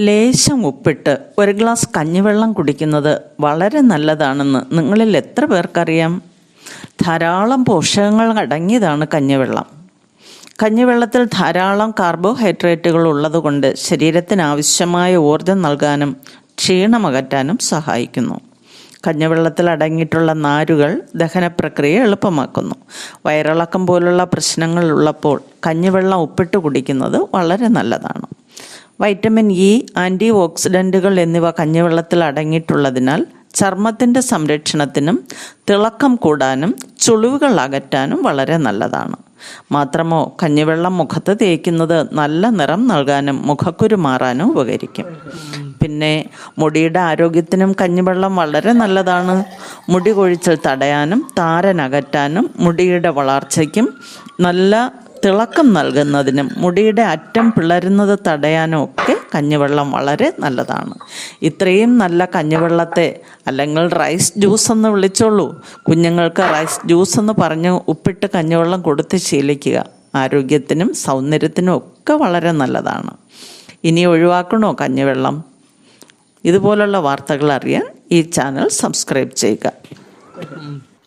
ലേശം ഉപ്പിട്ട് ഒരു ഗ്ലാസ് കഞ്ഞിവെള്ളം കുടിക്കുന്നത് വളരെ നല്ലതാണെന്ന് നിങ്ങളിൽ എത്ര പേർക്കറിയാം? ധാരാളം പോഷകങ്ങൾ അടങ്ങിയതാണ് കഞ്ഞിവെള്ളം. കഞ്ഞിവെള്ളത്തിൽ ധാരാളം കാർബോഹൈഡ്രേറ്റുകൾ ഉള്ളതുകൊണ്ട് ശരീരത്തിന് ആവശ്യമായ ഊർജം നൽകാനും ക്ഷീണമകറ്റാനും സഹായിക്കുന്നു. കഞ്ഞിവെള്ളത്തിൽ അടങ്ങിയിട്ടുള്ള നാരുകൾ ദഹനപ്രക്രിയ എളുപ്പമാക്കുന്നു. വയറിളക്കം പോലുള്ള പ്രശ്നങ്ങൾ ഉള്ളപ്പോൾ കഞ്ഞിവെള്ളം ഉപ്പിട്ട് കുടിക്കുന്നത് വളരെ നല്ലതാണ്. വൈറ്റമിൻ ഇ ആന്റി ഓക്സിഡന്റുകൾ എന്നിവ കഞ്ഞിവെള്ളത്തിൽ അടങ്ങിയിട്ടുള്ളതിനാൽ ചർമ്മത്തിന്റെ സംരക്ഷണത്തിനും തിളക്കം കൂടാനും ചുളിവുകൾ അകറ്റാനും വളരെ നല്ലതാണ്. മാത്രമോ കഞ്ഞിവെള്ളം മുഖത്ത് തേക്കുന്നത് നല്ല നിറം നൽകാനും മുഖക്കുരു മാറാനും ഉപകരിക്കും. പിന്നെ മുടിയുടെ ആരോഗ്യത്തിനും കഞ്ഞിവെള്ളം വളരെ നല്ലതാണ്. മുടി കൊഴിച്ചിൽ തടയാനും താരനകറ്റാനും മുടിയുടെ വളർച്ചയ്ക്കും നല്ല തിളക്കം നൽകുന്നതിനും മുടിയുടെ അറ്റം പിളരുന്നത് തടയാനും ഒക്കെ കഞ്ഞിവെള്ളം വളരെ നല്ലതാണ്. ഇത്രയും നല്ല കഞ്ഞിവെള്ളത്തെ അല്ലെങ്കിൽ റൈസ് ജ്യൂസ് എന്ന് വിളിച്ചോളൂ. കുഞ്ഞുങ്ങൾക്ക് റൈസ് ജ്യൂസ് എന്ന് പറഞ്ഞ് ഉപ്പിട്ട് കഞ്ഞിവെള്ളം കൊടുത്ത് ശീലിക്കുക ആരോഗ്യത്തിനും സൗന്ദര്യത്തിനും ഒക്കെ വളരെ നല്ലതാണ്. ഇനി ഒഴിവാക്കണോ കഞ്ഞിവെള്ളം? ഇതുപോലുള്ള വാർത്തകൾ അറിയാൻ ഈ ചാനൽ സബ്സ്ക്രൈബ് ചെയ്യുക.